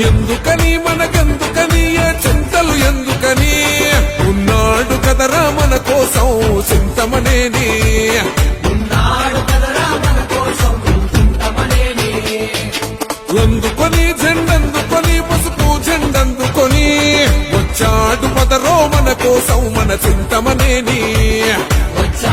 ఎందుకని మనకెందుకని చింతలు ఎందుకని? ఉన్నాడు కదరా మన కోసం చింతమనేని అందుకొని జెండందుకొని పసుపు జెండందుకొని వచ్చాడు పదరో మన కోసం మన చింతమనేని నడిచే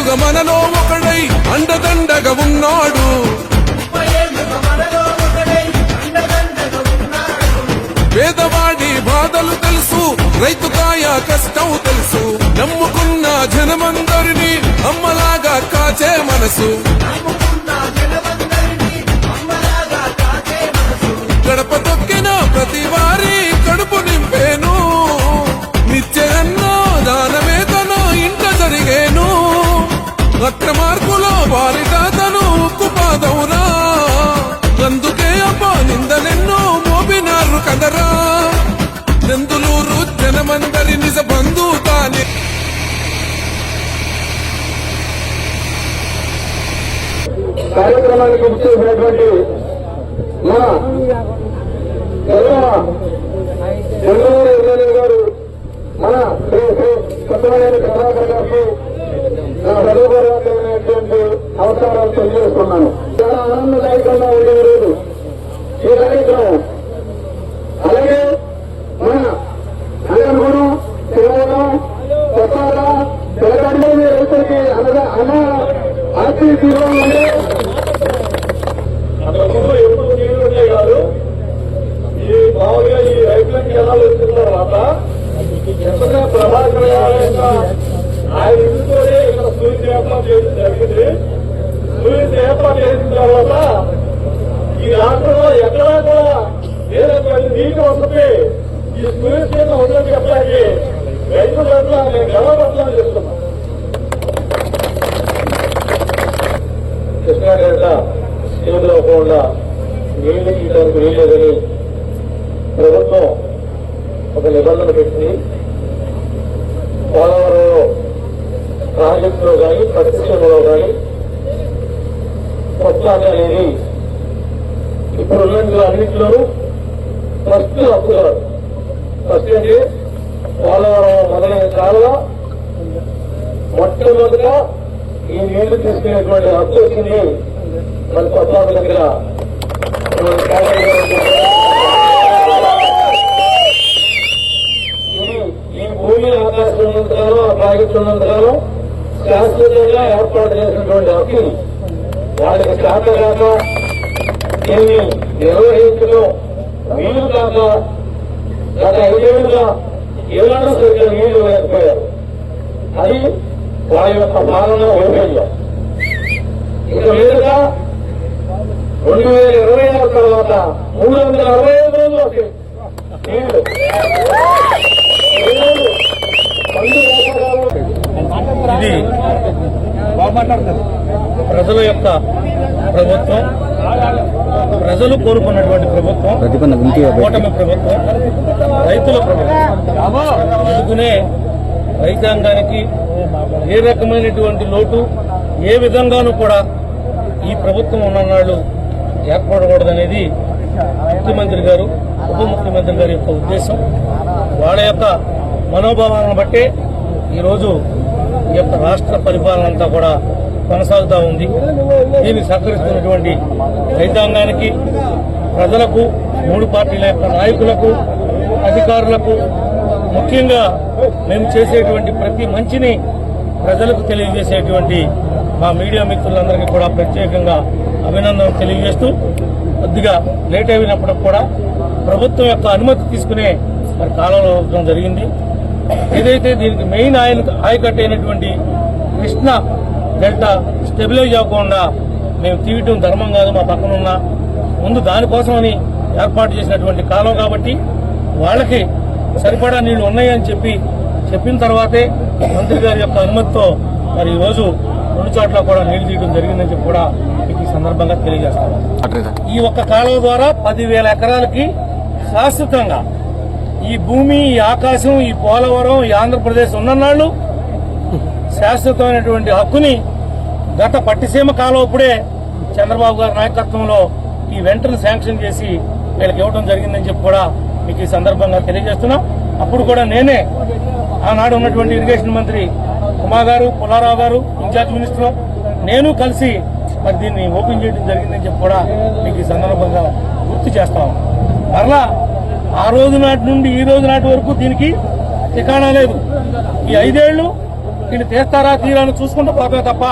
ఏళ్ళుగా మనలో ఒకడై అండదండగా ఉన్నాడు. పేదవాడి బాధలు తెలుసు రైతు కాయ కష్టం తెలుసు. నమ్ముకున్న జనమందరినీ అమ్మలాగా కాచే మనసు. కార్యక్రమానికి ఇచ్చేసినటువంటి మా తెలుగు ఎమ్మెల్యే గారు మన శ్రీ శ్రీ కొత్తమనేని ప్రభాకర్ గారికి నా హృదయపూర్వకమైనటువంటి అవసరాలు తెలియజేస్తున్నాను. చాలా ఆనందదాయకంగా ఉండే రోజు ఈ కార్యక్రమం. తర్వాత ఎక్కడ ప్రభాకర్ యొక్క ఆయన ఇంట్లోనే ఇక్కడ సూర్యుని ఏర్పాటు చేయడం జరిగింది. సూర్యుని ఏర్పాటు చేసిన తర్వాత ఈ రాష్ట్రంలో ఎక్కడా కూడా లేనటువంటి నీటి వసతి ఈ సూర్యుని కింద ఉందని చెప్పడానికి రైతుల పట్ల మేము గర్వపడతామని చెప్తున్నాం. కృష్ణా డెల్టా చేతిలో నీళ్ళు నీళ్ళు నీళ్ళు పోలవరంలో ప్రాజెక్టులో కానీ పరిశ్రమలో కానీ కొట్లాట అనేది ఇప్పుడు ఉన్నట్లు అన్నింటిలోనూ ఫస్ట్ హక్కుదారు ఫస్ట్ అంటే పోలవరం మొదలైన కాలువ మొట్టమొదట ఈ నీళ్ళు తీసుకునేటువంటి హక్కు వచ్చింది మన కొత్త దగ్గర మన కాలేజీ ఇది ఈ భూమి ఆకాశం ఉన్నంతకాలం ఆ శాశ్వతంగా ఏర్పాటు చేసినటువంటి హక్కు వాళ్ళకి చేత కాక దీన్ని నిర్వహించడం వీలు కాక గత ఐదేళ్ళుగా ఏళ్ళను సరిగ్గా వీలు లేకపోయారు. అది వారి యొక్క పాలన వైఫల్యం. ఇక మీదుగా రెండు వేల ఇరవై ఆరు తర్వాత మూడు వందల అరవై ఐదు రోజులు వస్తాయి నీళ్ళు. ఇది ప్రజల యొక్క ప్రభుత్వం ప్రజలు కోరుకున్నటువంటి ప్రభుత్వం కూటమి ప్రభుత్వం రైతుల ప్రభుత్వం. అందుకునే రైతాంగానికి ఏ రకమైనటువంటి లోటు ఏ విధంగానూ కూడా ఈ ప్రభుత్వం ఉన్ననాళ్ళు ఏర్పడకూడదనేది ముఖ్యమంత్రి గారు ఉప ముఖ్యమంత్రి గారి యొక్క ఉద్దేశం. వాళ్ళ యొక్క మనోభావాలను బట్టే ఈరోజు ఈ యొక్క రాష్ట్ర పరిపాలన అంతా కూడా కొనసాగుతూ ఉంది. దీన్ని సహకరిస్తున్నటువంటి రైతాంగానికి ప్రజలకు మూడు పార్టీల యొక్క నాయకులకు అధికారులకు ముఖ్యంగా మేము చేసేటువంటి ప్రతి మంచిని ప్రజలకు తెలియజేసేటువంటి మా మీడియా మిత్రులందరికీ కూడా ప్రత్యేకంగా అభినందనలు తెలియజేస్తూ కొద్దిగా లేట్ అయినప్పుడు కూడా ప్రభుత్వం యొక్క అనుమతి తీసుకునే మరి కాలంలో జరిగింది. ఏదైతే దీనికి మెయిన్ ఆయన ఆయకట్టు అయినటువంటి కృష్ణ డెల్టా స్టెబిలైజ్ అవ్వకుండా మేము తీయటం ధర్మం కాదు మా పక్కన ఉన్న. ముందు దానికోసమని ఏర్పాటు చేసినటువంటి కాలం కాబట్టి వాళ్ళకి సరిపడా నీళ్ళు ఉన్నాయని చెప్పి చెప్పిన తర్వాతే మంత్రి గారి యొక్క అనుమతితో మరి ఈరోజు రెండు చోట్ల కూడా నీళ్ళు తీయడం జరిగిందని చెప్పి కూడా మీకు ఈ సందర్భంగా తెలియజేస్తాను. ఈ ఒక్క కాలువ ద్వారా పదివేల ఎకరాలకి శాశ్వతంగా ఈ భూమి ఈ ఆకాశం ఈ పోలవరం ఈ ఆంధ్రప్రదేశ్ ఉన్ననాళ్ళు శాశ్వతమైనటువంటి హక్కుని గత పట్టిసీమ కాలం అప్పుడే చంద్రబాబు గారి నాయకత్వంలో ఈ వెంటనే శాంక్షన్ చేసి వీళ్ళకి ఇవ్వడం జరిగిందని చెప్పి కూడా మీకు ఈ సందర్భంగా తెలియజేస్తున్నా. అప్పుడు కూడా నేనే ఆనాడు ఉన్నటువంటి ఇరిగేషన్ మంత్రి కుమార్ గారు పుల్లారావు గారు ఇన్ఛార్జ్ మినిస్టర్ నేను కలిసి మరి దీన్ని ఓపెన్ చేయడం జరిగిందని చెప్పి కూడా మీకు ఈ సందర్భంగా గుర్తు చేస్తాం మరలా ఆ రోజు నాటి నుండి ఈ రోజు నాటి వరకు దీనికి ఠికాణా లేదు. ఈ ఐదేళ్ళు దీన్ని తీస్తారా తీరాని చూసుకుంటూ పోతే తప్ప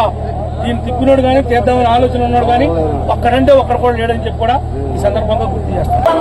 దీన్ని తిప్పినోడు కానీ తీద్దామని ఆలోచన ఉన్నాడు కానీ ఒక్కడంటే ఒక్కడ కూడా లేడని చెప్పి కూడా ఈ సందర్భంగా గుర్తు చేస్తాను